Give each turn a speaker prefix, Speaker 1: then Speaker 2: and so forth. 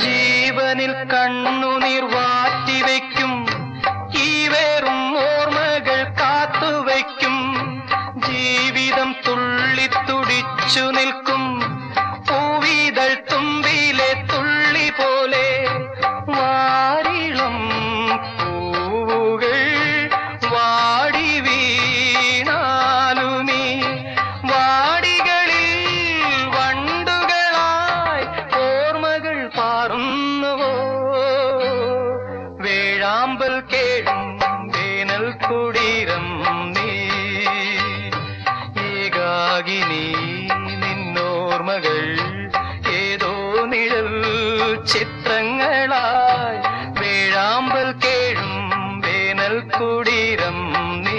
Speaker 1: ജീവനിൽ കണ്ണുനീർ വാറ്റിവെക്കും. ഈ വേറും ഓർമ്മകൾ കാത്തുവെക്കും. ജീവിതം തുള്ളി തുടിച്ചു നിൽക്കും. മാറുന്നുവോ? വേഴാമ്പൽ കേടും വേനൽ കുടീരം നീ. ഏകാകിനി നിന്നോർമകൾ ഏതോ നിഴൽ ചിത്രങ്ങളായി. വേഴാമ്പൽ കേഴും വേനൽ കുടീരം നീ.